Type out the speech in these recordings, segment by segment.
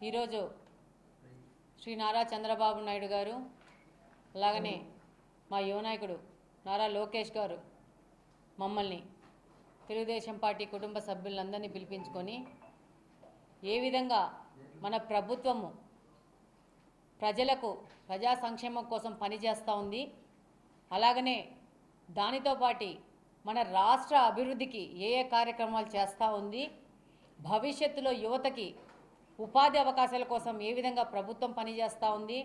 ఈరోజు శ్రీ నారా చంద్రబాబు నాయుడు గారు అలాగనే మా యువనాయకుడు నారా లోకేష్ గారు మమ్మల్ని తెలుగుదేశం పార్టీ కుటుంబ సభ్యులందరినీ పిలిపించుకొని ఏ విధంగా మన ప్రభుత్వము ప్రజలకు ప్రజా సంక్షేమం కోసం పనిచేస్తూ ఉంది అలాగనే దానితో పాటి మన రాష్ట్ర అభివృద్ధికి ఏ ఏ కార్యక్రమాలు చేస్తూ ఉంది భవిష్యత్తులో యువతకి ఉపాధి అవకాశాల కోసం ఏ విధంగా ప్రభుత్వం పనిచేస్తూ ఉంది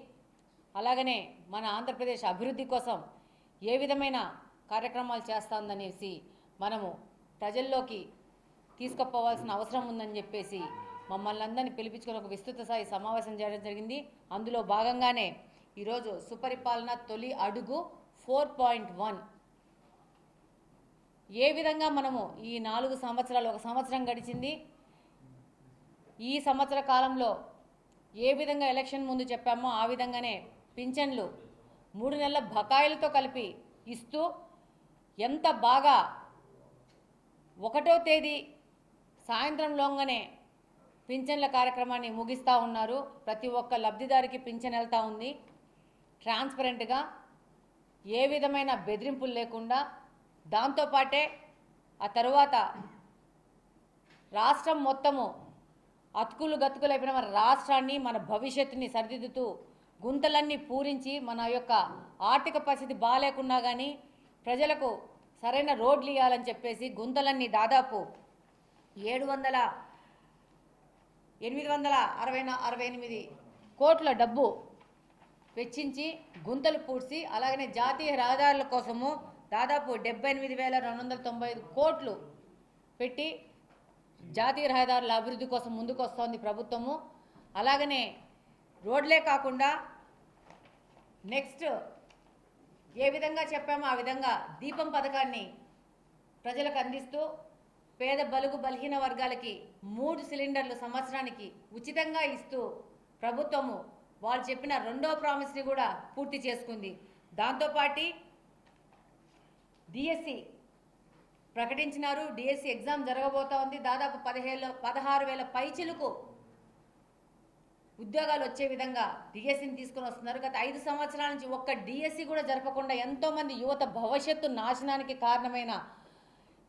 అలాగనే మన ఆంధ్రప్రదేశ్ అభివృద్ధి కోసం ఏ విధమైన కార్యక్రమాలు చేస్తూ ఉందనేసి మనము ప్రజల్లోకి తీసుకుపోవాల్సిన అవసరం ఉందని చెప్పేసి మమ్మల్ని అందరినీ పిలిపించుకుని ఒక విస్తృత స్థాయి సమావేశం చేయడం జరిగింది. అందులో భాగంగానే ఈరోజు సుపరిపాలన తొలి అడుగు ఫోర్ పాయింట్ వన్. ఏ విధంగా మనము ఈ నాలుగు సంవత్సరాలు ఒక సంవత్సరం గడిచింది ఈ సంవత్సర కాలంలో ఏ విధంగా ఎలక్షన్ ముందు చెప్పామో ఆ విధంగానే పింఛన్లు మూడు నెలల బకాయిలతో కలిపి ఇస్తూ ఎంత బాగా ఒకటో తేదీ సాయంత్రంలోగానే పింఛన్ల కార్యక్రమాన్ని ముగిస్తూ ఉన్నారు. ప్రతి ఒక్క లబ్ధిదారికి పింఛన్ వెళ్తూ ఉంది. ట్రాన్స్పరెంట్గా ఏ విధమైన బెదిరింపులు లేకుండా దాంతోపాటే ఆ తరువాత రాష్ట్రం మొత్తము అతుకులు గతుకులైపోయిన మన రాష్ట్రాన్ని మన భవిష్యత్తుని సరిదిద్దుతూ గుంతలన్నీ పూరించి మన యొక్క ఆర్థిక పరిస్థితి బాగాలేకున్నా కానీ ప్రజలకు సరైన రోడ్లు ఇవ్వాలని చెప్పేసి గుంతలన్నీ దాదాపు ఏడు వందల ఎనిమిది వందల అరవై అరవై ఎనిమిది కోట్ల డబ్బు వెచ్చించి గుంతలు పూడ్చి అలాగనే జాతీయ రహదారుల కోసము దాదాపు డెబ్బై ఎనిమిది వేల రెండు వందల తొంభై ఐదు కోట్లు పెట్టి జాతీయ రహదారుల అభివృద్ధి కోసం ముందుకు వస్తోంది ప్రభుత్వము. అలాగనే రోడ్లే కాకుండా నెక్స్ట్ ఏ విధంగా చెప్పామో ఆ విధంగా దీపం పథకాన్ని ప్రజలకు అందిస్తూ పేద బలుగు బలహీన వర్గాలకి మూడు సిలిండర్లు సంవత్సరానికి ఉచితంగా ఇస్తూ ప్రభుత్వము వాళ్ళు చెప్పిన రెండో ప్రామిస్ని కూడా పూర్తి చేసుకుంది. దాంతోపాటి డిఎస్సి ప్రకటించినారు. డిఎస్సి ఎగ్జామ్ జరగబోతా ఉంది. దాదాపు పదిహేను పదహారు వేల పైచిలకు ఉద్యోగాలు వచ్చే విధంగా డిఎస్సిని తీసుకొని వస్తున్నారు. గత ఐదు సంవత్సరాల నుంచి ఒక్క డిఎస్సి కూడా జరపకుండా ఎంతోమంది యువత భవిష్యత్తు నాశనానికి కారణమైన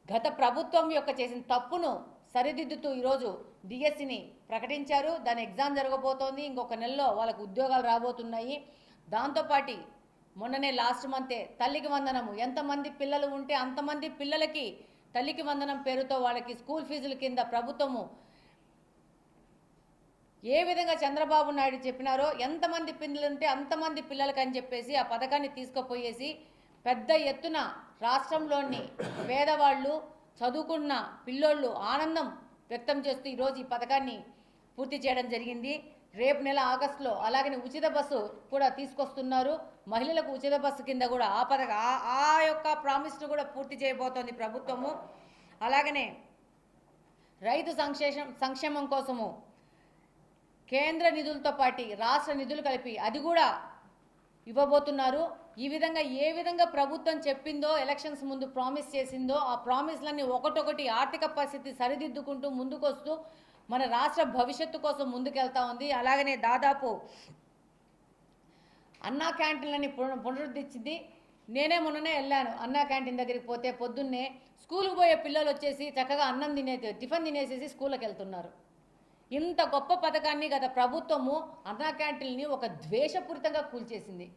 గత ప్రభుత్వం యొక్క చేసిన తప్పును సరిదిద్దుతూ ఈరోజు డిఎస్సిని ప్రకటించారు. దాని ఎగ్జామ్ జరగబోతోంది. ఇంకొక నెలలో వాళ్ళకు ఉద్యోగాలు రాబోతున్నాయి. దాంతోపాటి మొన్ననే లాస్ట్ మంతే తల్లికి వందనము. ఎంతమంది పిల్లలు ఉంటే అంతమంది పిల్లలకి తల్లికి వందనం పేరుతో వాళ్ళకి స్కూల్ ఫీజుల కింద ప్రభుత్వము ఏ విధంగా చంద్రబాబు నాయుడు చెప్పినారో ఎంతమంది పిల్లలు ఉంటే అంతమంది పిల్లలకి అని చెప్పేసి ఆ పథకాన్ని తీసుకుపోయేసి పెద్ద ఎత్తున రాష్ట్రంలోని పేదవాళ్ళు చదువుకున్న పిల్లోళ్ళు ఆనందం వ్యక్తం చేస్తూ ఈరోజు ఈ పథకాన్ని పూర్తి చేయడం జరిగింది. రేపు నెల ఆగస్టులో అలాగనే ఉచిత బస్సు కూడా తీసుకొస్తున్నారు. మహిళలకు ఉచిత బస్సు కింద కూడా ఆ పథక ఆ- ఆ యొక్క ప్రామిస్ను కూడా పూర్తి చేయబోతోంది ప్రభుత్వము. అలాగనే రైతు సంక్షేమం సంక్షేమం కోసము కేంద్ర నిధులతో పాటు రాష్ట్ర నిధులు కలిపి అది కూడా ఇవ్వబోతున్నారు. ఈ విధంగా ఏ విధంగా ప్రభుత్వం చెప్పిందో ఎలక్షన్స్ ముందు ప్రామిస్ చేసిందో ఆ ప్రామిస్లన్నీ ఒకటొకటి ఆర్థిక పరిస్థితి సరిదిద్దుకుంటూ ముందుకొస్తూ మన రాష్ట్ర భవిష్యత్తు కోసం ముందుకెళ్తా ఉంది. అలాగనే దాదాపు అన్నా క్యాంటీన్లని పున- పునరుద్ధరించింది నేనే మొన్ననే వెళ్ళాను అన్నా క్యాంటీన్ దగ్గరికి పోతే పొద్దున్నే స్కూల్కి పోయే పిల్లలు వచ్చేసి చక్కగా అన్నం తినే టిఫిన్ తినేసేసి స్కూల్కి వెళ్తున్నారు. ఇంత గొప్ప పథకాన్ని గత ప్రభుత్వము అన్నా క్యాంటీన్ని ఒక ద్వేషపూరితంగా కూల్చేసింది.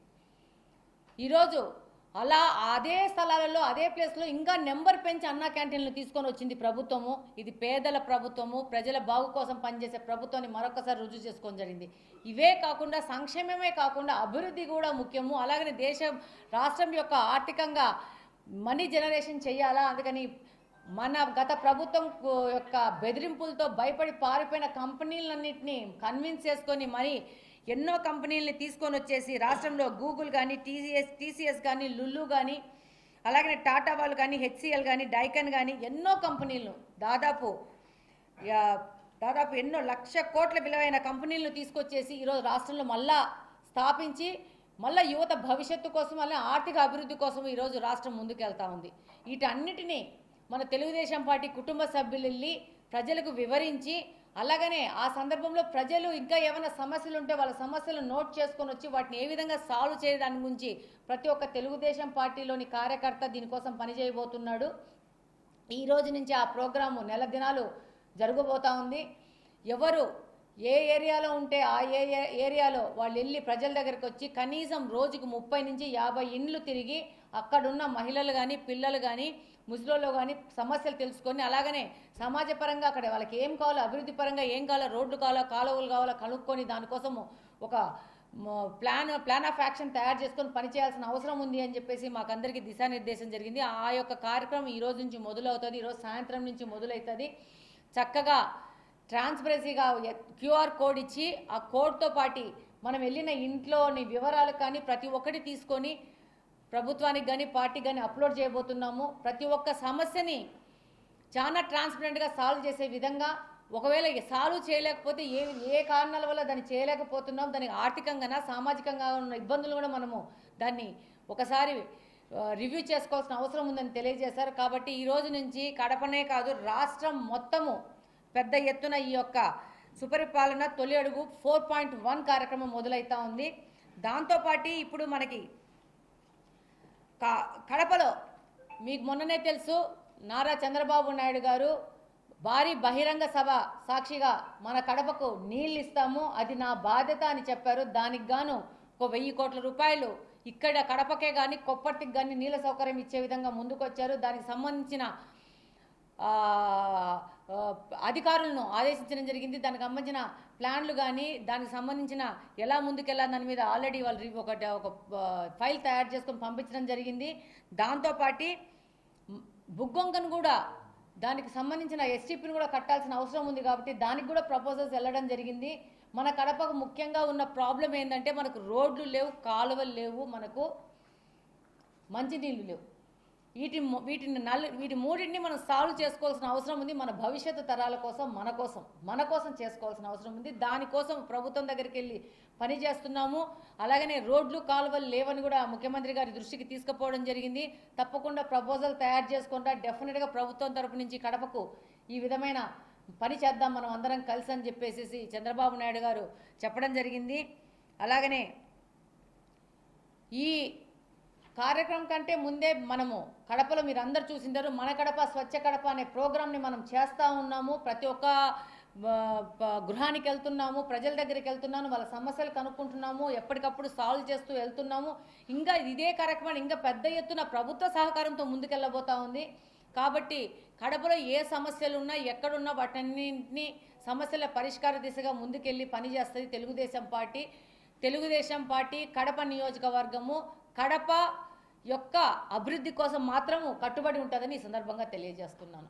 ఈరోజు అలా అదే స్థలాలలో అదే ప్లేస్లో ఇంకా నెంబర్ పెంచి అన్నా క్యాంటీన్లు తీసుకొని వచ్చింది ప్రభుత్వము. ఇది పేదల ప్రభుత్వము. ప్రజల బాగు కోసం పనిచేసే ప్రభుత్వాన్ని మరొకసారి రుజువు చేసుకొని జరిగింది. ఇవే కాకుండా సంక్షేమమే కాకుండా అభివృద్ధి కూడా ముఖ్యము. అలాగనే దేశం రాష్ట్రం యొక్క ఆర్థికంగా మనీ జనరేషన్ చేయాలా? అందుకని మన గత ప్రభుత్వం యొక్క బెదిరింపులతో భయపడి పారిపోయిన కంపెనీలన్నింటినీ కన్విన్స్ చేసుకొని మనీ ఎన్నో కంపెనీలని తీసుకొని వచ్చేసి రాష్ట్రంలో గూగుల్ కానీ టీసీఎస్ టీసీఎస్ కానీ లుల్లు కానీ అలాగే టాటా వాళ్ళు కానీ హెచ్సిఎల్ కానీ డైకన్ కానీ ఎన్నో కంపెనీలను దాదాపు దాదాపు ఎన్నో లక్ష కోట్ల విలువైన కంపెనీలను తీసుకొచ్చేసి ఈరోజు రాష్ట్రంలో మళ్ళా స్థాపించి మళ్ళా యువత భవిష్యత్తు కోసం మళ్ళీ ఆర్థిక అభివృద్ధి కోసం ఈరోజు రాష్ట్రం ముందుకెళ్తా ఉంది. వీటన్నిటినీ మన తెలుగుదేశం పార్టీ కుటుంబ సభ్యులు వెళ్ళి ప్రజలకు వివరించి అలాగనే ఆ సందర్భంలో ప్రజలు ఇంకా ఏమైనా సమస్యలు ఉంటే వాళ్ళ సమస్యలు నోట్ చేసుకొని వచ్చి వాటిని ఏ విధంగా సాల్వ్ చేయడానికి గురించి ప్రతి ఒక్క తెలుగుదేశం పార్టీలోని కార్యకర్త దీనికోసం పనిచేయబోతున్నాడు. ఈ రోజు నుంచి ఆ ప్రోగ్రాము నెల దినాలు జరగబోతా ఉంది. ఎవరు ఏ ఏరియాలో ఉంటే ఆ ఏ ఏ- ఏరియాలో వాళ్ళు వెళ్ళి ప్రజల దగ్గరికి వచ్చి కనీసం రోజుకు ముప్పై నుంచి యాభై ఇండ్లు తిరిగి అక్కడున్న మహిళలు కానీ పిల్లలు కానీ ముసలోళ్ళు కానీ సమస్యలు తెలుసుకొని అలాగనే సమాజపరంగా అక్కడ వాళ్ళకి ఏం కావాలో అభివృద్ధి పరంగా ఏం కావాలో రోడ్లు కావాలో కాలువలు కావాలో కనుక్కొని దానికోసము ఒక ప్లాన్ ప్లాన్ ఆఫ్ యాక్షన్ తయారు చేసుకొని పనిచేయాల్సిన అవసరం ఉంది అని చెప్పేసి మాకందరికీ దిశానిర్దేశం జరిగింది. ఆ యొక్క కార్యక్రమం ఈ రోజు నుంచి మొదలవుతుంది ఈరోజు సాయంత్రం నుంచి మొదలవుతుంది చక్కగా ట్రాన్స్పరెన్సీగా క్యూఆర్ కోడ్ ఇచ్చి ఆ కోడ్తో పాటి మనం వెళ్ళిన ఇంట్లోని వివరాలు కానీ ప్రతి ఒక్కటి తీసుకొని ప్రభుత్వానికి కానీ పార్టీకి కానీ అప్లోడ్ చేయబోతున్నాము. ప్రతి ఒక్క సమస్యని చాలా ట్రాన్స్పరెంట్గా సాల్వ్ చేసే విధంగా ఒకవేళ సాల్వ్ చేయలేకపోతే ఏ ఏ కారణాల వల్ల దాన్ని చేయలేకపోతున్నాం? దానికి ఆర్థికంగా సామాజికంగా ఉన్న ఇబ్బందులు కూడా మనము దాన్ని ఒకసారి రివ్యూ చేసుకోవాల్సిన అవసరం ఉందని తెలియజేశారు. కాబట్టి ఈ రోజు నుంచి కడపనే కాదు రాష్ట్రం మొత్తము పెద్ద ఎత్తున ఈ యొక్క సుపరిపాలన తొలి అడుగు ఫోర్ పాయింట్ వన్ కార్యక్రమం మొదలవుతా ఉంది. దాంతోపాటు ఇప్పుడు మనకి కడపలో మీకు మొన్ననే తెలుసు నారా చంద్రబాబు నాయుడు గారు భారీ బహిరంగ సభ సాక్షిగా మన కడపకు నీళ్ళు ఇస్తాము అది నా బాధ్యత అని చెప్పారు. దానికి గాను ఒక వెయ్యి కోట్ల రూపాయలు ఇక్కడ కడపకే కానీ కొప్పర్తికి కానీ నీళ్ళ సౌకర్యం ఇచ్చే విధంగా ముందుకొచ్చారు. దానికి సంబంధించిన అధికారులను ఆదేశించడం జరిగింది. దానికి సంబంధించిన ప్లాన్లు కానీ దానికి సంబంధించిన ఎలా ముందుకెళ్ళాలి దాని మీద ఆల్రెడీ వాళ్ళు ఒక ఒక ఫైల్ తయారు చేసుకొని పంపించడం జరిగింది. దాంతోపాటి బుగ్గొంకను కూడా దానికి సంబంధించిన ఎస్టీపీని కూడా కట్టాల్సిన అవసరం ఉంది కాబట్టి దానికి కూడా ప్రపోజల్స్ వెళ్ళడం జరిగింది. మన కడపకు ముఖ్యంగా ఉన్న ప్రాబ్లం ఏంటంటే మనకు రోడ్లు లేవు కాలువలు లేవు మనకు మంచినీళ్ళు లేవు. వీటి వీటిని నల్ వీటి మూడింటిని మనం సాల్వ్ చేసుకోవాల్సిన అవసరం ఉంది మన భవిష్యత్తు తరాల కోసం మన కోసం మన కోసం చేసుకోవాల్సిన అవసరం ఉంది. దానికోసం ప్రభుత్వం దగ్గరికి వెళ్ళి పని చేస్తున్నాము. అలాగనే రోడ్లు కాలువలు లేవని కూడా ముఖ్యమంత్రి గారి దృష్టికి తీసుకుపోవడం జరిగింది. తప్పకుండా ప్రపోజల్ తయారు చేసుకుంటా డెఫినెట్గా ప్రభుత్వం తరపు నుంచి కడపకు ఈ విధమైన పని చేద్దాం మనం అందరం కలిసి అని చెప్పేసి చంద్రబాబు నాయుడు గారు చెప్పడం జరిగింది. అలాగనే ఈ కార్యక్రమం కంటే ముందే మనము కడపలో మీరు అందరు చూసింటారు మన కడప స్వచ్ఛ కడప అనే ప్రోగ్రామ్ని మనం చేస్తూ ఉన్నాము. ప్రతి ఒక్క గృహానికి వెళ్తున్నాము ప్రజల దగ్గరికి వెళ్తున్నాము వాళ్ళ సమస్యలు కనుక్కుంటున్నాము ఎప్పటికప్పుడు సాల్వ్ చేస్తూ వెళ్తున్నాము. ఇంకా ఇదే కార్యక్రమాన్ని ఇంకా పెద్ద ఎత్తున ప్రభుత్వ సహకారంతో ముందుకెళ్ళబోతా ఉంది. కాబట్టి కడపలో ఏ సమస్యలు ఉన్నా ఎక్కడున్నా వాటన్నింటినీ సమస్యల పరిష్కార దిశగా ముందుకెళ్ళి పనిచేస్తుంది తెలుగుదేశం పార్టీ. తెలుగుదేశం పార్టీ కడప నియోజకవర్గము. కడప యొక్క అభివృద్ధి కోసం మాత్రము కట్టుబడి ఉంటుందని ఈ సందర్భంగా తెలియజేస్తున్నాను.